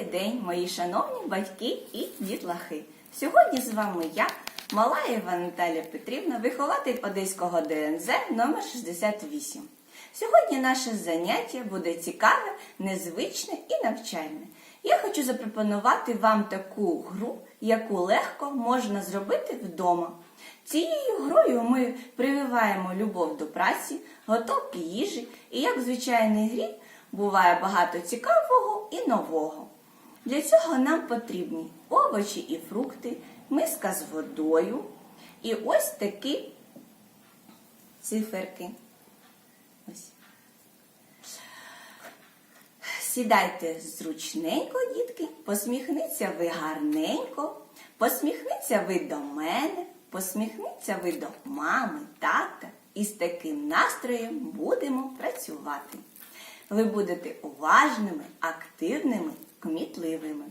Добрий день, мої шановні батьки і дітлахи. Сьогодні з вами я, Малаєва Наталя Петрівна, вихователь Одеського ДНЗ номер 68. Сьогодні наше заняття буде цікаве, незвичне і навчальне. Я хочу запропонувати вам таку гру, яку легко можна зробити вдома. Цією грою ми прививаємо любов до праці, готовки їжі, і як в звичайній грі буває багато цікавого і нового. Для цього нам потрібні овочі і фрукти, миска з водою і ось такі циферки. Ось. Сідайте зручненько, дітки, посміхніться ви гарненько, посміхніться ви до мене, посміхніться ви до мами, тата. І з таким настроєм будемо працювати. Ви будете уважними, активними, кмітливими.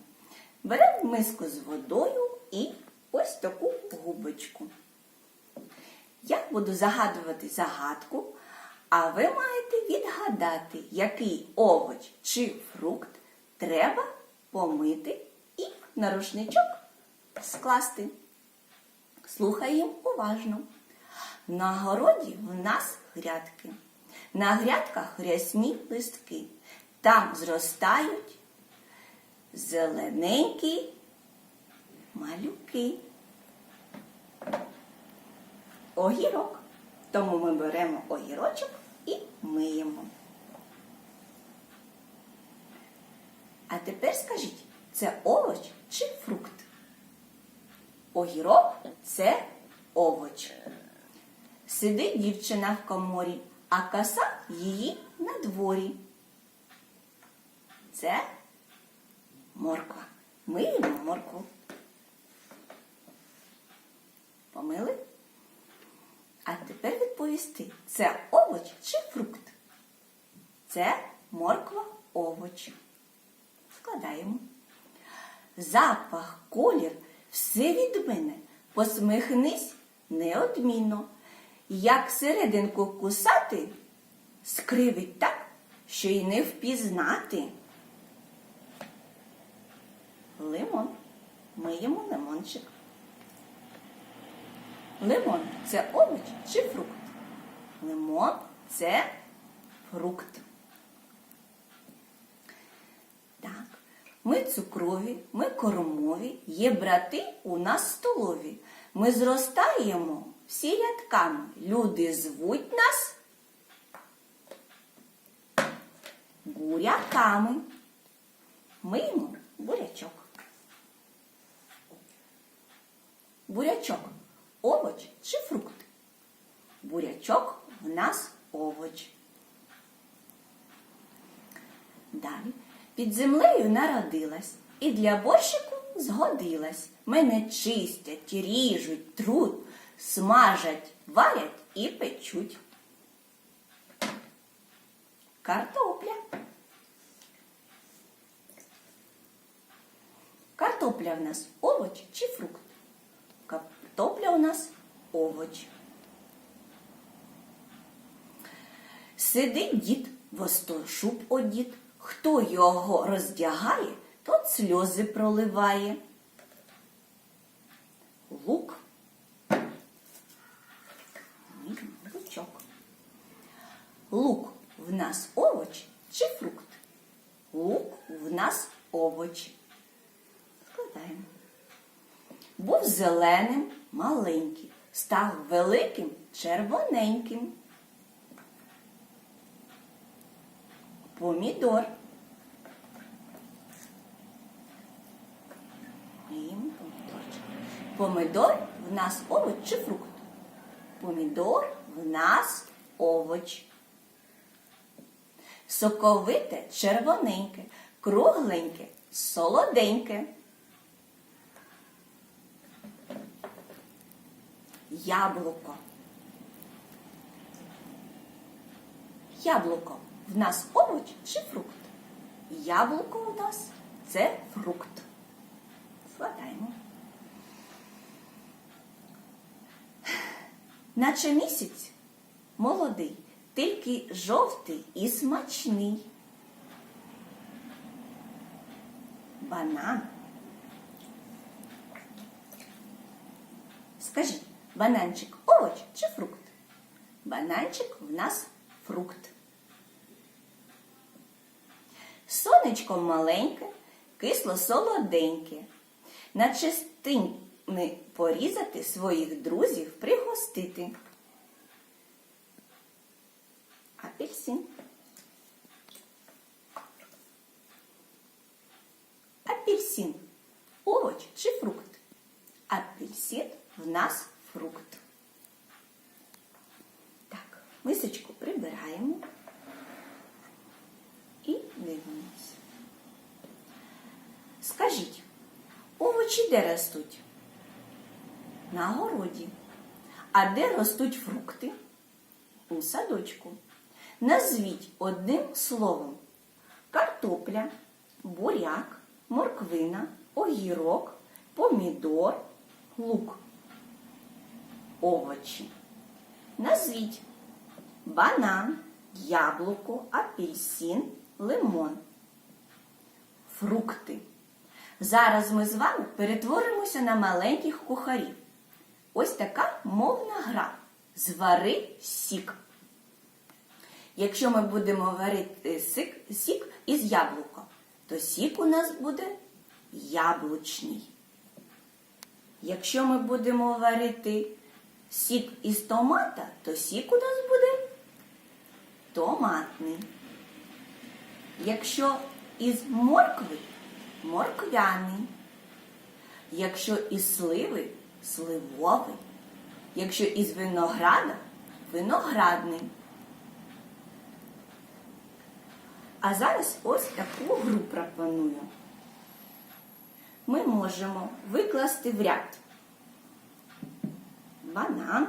Беремо миску з водою і ось таку губочку. Я буду загадувати загадку, а ви маєте відгадати, який овоч чи фрукт треба помити і на рушничок скласти. Слухаємо уважно. На городі в нас грядки. На грядках рясні листки. Там зростають зелененькі малюки. Огірок. Тому ми беремо огірочок і миємо. А тепер скажіть, це овоч чи фрукт? Огірок це овоч. Сидить дівчина в коморі, а коса її на дворі. Це морква. Миємо моркву. Помили? А тепер відповісти, це овоч чи фрукт? Це морква овоч. Складаємо. Запах, колір, все від мене. Посміхнись неодмінно. Як серединку кусати, скривить так, що й не впізнати. Лимон. Миємо лимончик. Лимон це овоч чи фрукт? Лимон це фрукт. Так, ми цукрові, ми кормові, є брати у нас столові. Ми зростаємо всі рядками. Люди звуть нас буряками. Миємо бурячок. Бурячок овоч чи фрукт? Бурячок в нас овоч. Далі під землею народилась і для борщику згодилась. Мене чистять, ріжуть, труть, смажать, варять і печуть. Картопля. Картопля в нас овоч чи фрукт? Картопля у нас овоч. Сидить дід, востошуб одід. Хто його роздягає, тот сльози проливає. Лук. Лучок. Лук в нас овоч чи фрукт? Лук в нас овоч. Складаємо. Був зеленим маленьким, став великим червоненьким. Помідор. Помідорчик. Помідор в нас овоч чи фрукт? Помідор в нас овоч. Соковите червоненьке, кругленьке, солоденьке. Яблуко. Яблуко в нас овоч чи фрукт? Яблуко у нас це фрукт. Складаємо. Наче місяць молодий, тільки жовтий і смачний. банан. Скажіть, бананчик овоч чи фрукт? Бананчик в нас фрукт. Сонечко маленьке, кисло солоденьке. На частини порізати своїх друзів пригостити. Апельсин. Апельсин. Овоч чи фрукт? Апельсин в нас фрукт. Так, мисочку прибираємо і дивимося. Скажіть, овочі де ростуть? На городі. А де ростуть фрукти? У садочку. Назвіть одним словом картопля, буряк, морквина, огірок, помідор, лук. Овочі. Назвіть банан, яблуко, апельсин, лимон. Фрукти. Зараз ми з вами перетворимося на маленьких кухарів. Ось така мовна гра. Звари сік. Якщо ми будемо варити сік, сік із яблука, то сік у нас буде яблучний. Якщо ми будемо варити сік із томата, то сік у нас буде томатний. Якщо із моркви морквяний. Якщо із сливи сливовий. Якщо із винограда виноградний. А зараз ось таку гру пропоную. Ми можемо викласти в ряд банан,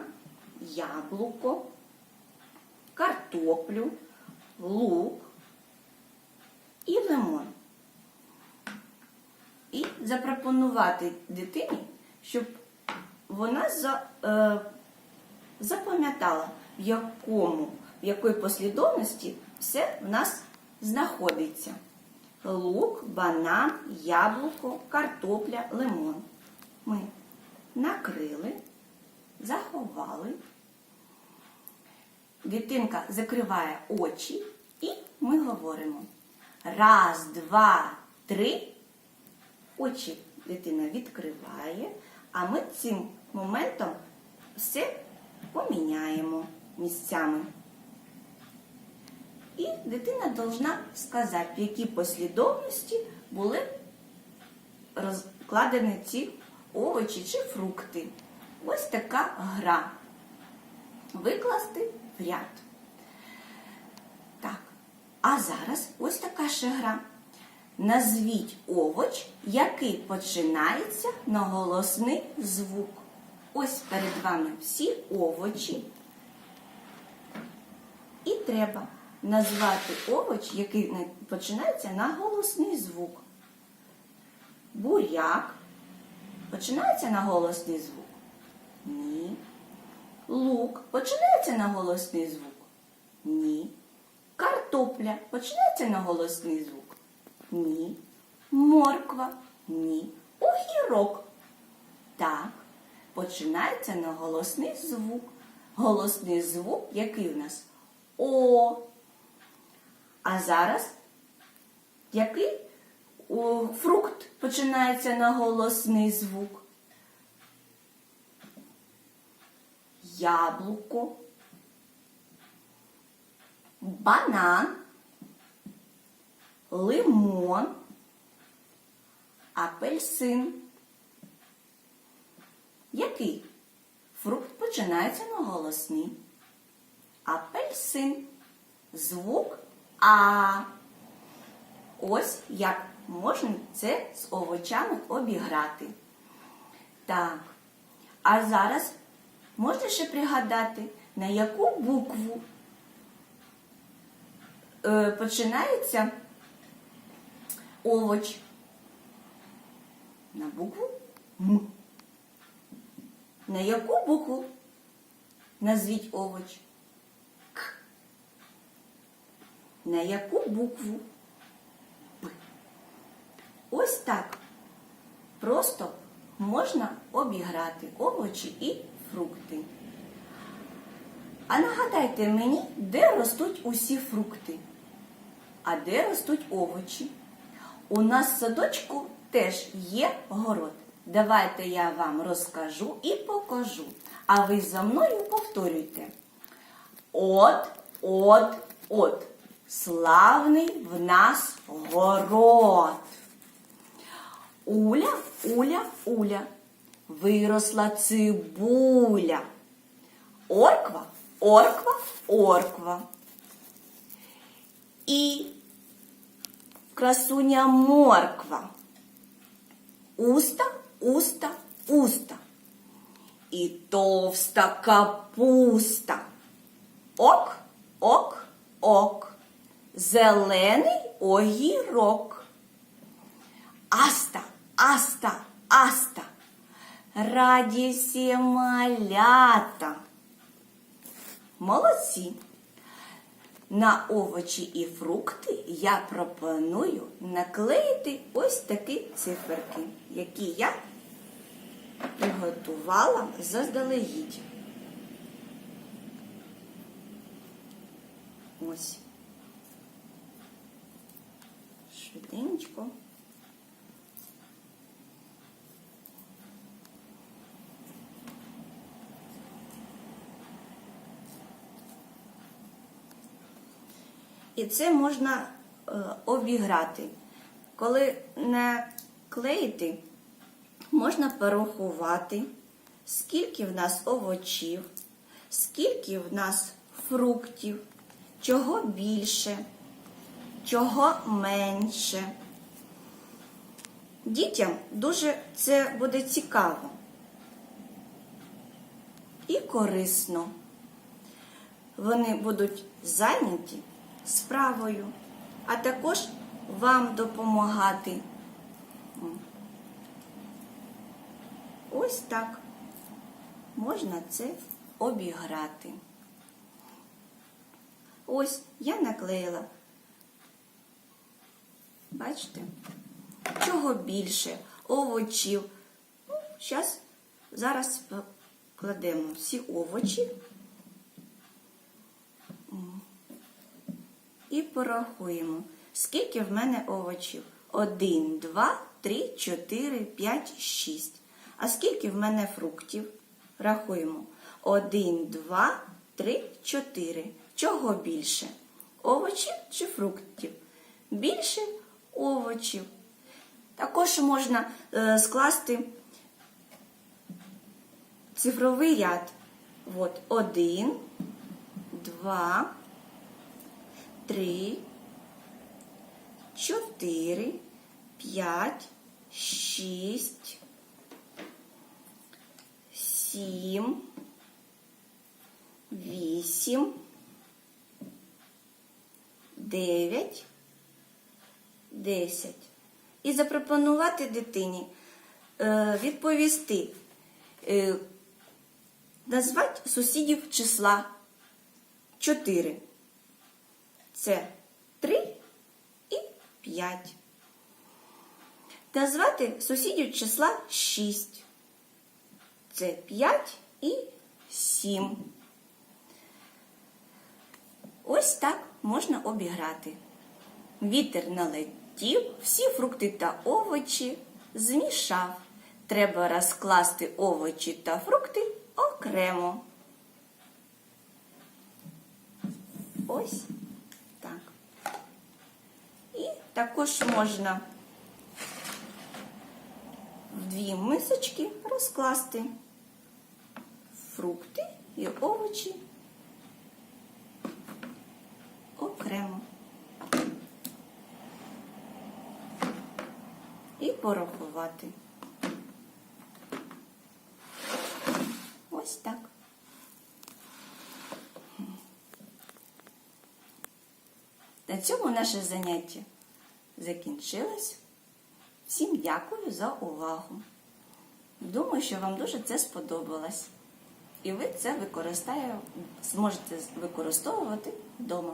яблуко, картоплю, лук і лимон. І запропонувати дитині, щоб вона е, запам'ятала, в якому, в якої послідовності все в нас знаходиться. Лук, банан, яблуко, картопля, лимон. Ми накрили, заховали. Дитинка закриває очі і ми говоримо. Раз, два, три. Очі дитина відкриває, а ми цим моментом все поміняємо місцями. І дитина повинна сказати, в якій послідовності були розкладені ці овочі чи фрукти. Ось така гра. Викласти в ряд. Так, а зараз ось така ще гра. Назвіть овоч, який починається на голосний звук. Ось перед вами всі овочі. І треба назвати овоч, який починається на голосний звук. Буряк починається на голосний звук? Ні. Лук починається на голосний звук? Ні. Картопля починається на голосний звук? Ні. Морква? Ні. Огірок? Так. Починається на голосний звук. Голосний звук, який у нас? О. А зараз який О, фрукт починається на голосний звук? Яблуко, банан, лимон, апельсин. Який фрукт починається на голосний? Апельсин. Звук А. Ось як можна це з овочами обіграти. Так. А зараз можна ще пригадати, на яку букву е, починається овоч? На букву М. На яку букву назвіть овоч? К. На яку букву? П. Ось так. Просто можна обіграти овочі і фрукти. А нагадайте мені, де ростуть усі фрукти, а де ростуть овочі. У нас в садочку теж є город. Давайте я вам розкажу і покажу. А ви за мною повторюйте. От, от, от. Славний в нас город. Уля, уля, уля. Виросла цибуля. Орква, орква, орква. І красуня морква. Уста, уста, уста. І товста капуста. Ок, ок, ок. Зелений огірок. Аста, аста, аста. Раді всі малята. Молодці. На овочі і фрукти я пропоную наклеїти ось такі циферки, які я приготувала заздалегідь. Ось. Швиденько. І це можна е, обіграти. Коли не клеїти, можна порахувати, скільки в нас овочів, скільки в нас фруктів, чого більше, чого менше. Дітям дуже це буде цікаво і корисно. Вони будуть зайняті справою, а також вам допомагати. Ось так можна це обіграти. Ось я наклеїла. Бачите? Чого більше? Овочів. Ну, Зараз, кладемо всі овочі. І порахуємо, скільки в мене овочів. Один, два, три, чотири, п'ять, шість. А скільки в мене фруктів? Рахуємо. Один, два, три, чотири. Чого більше? Овочів чи фруктів? Більше овочів. Також можна е, скласти цифровий ряд. От один, два, три, чотири, п'ять, шість, сім, вісім, дев'ять, десять. І запропонувати дитині е, відповісти, е, назвати сусідів числа 4. Це 3 і 5. Назвати сусідів числа 6. Це 5 і 7. Ось так можна обіграти. Вітер налетів, всі фрукти та овочі змішав. Треба розкласти овочі та фрукти окремо. Ось також можна в дві мисочки розкласти фрукти і овочі окремо. І порахувати. Ось так. На цьому наше заняття закінчилось. Всім дякую за увагу. Думаю, що вам дуже це сподобалось. І ви це зможете використовувати вдома.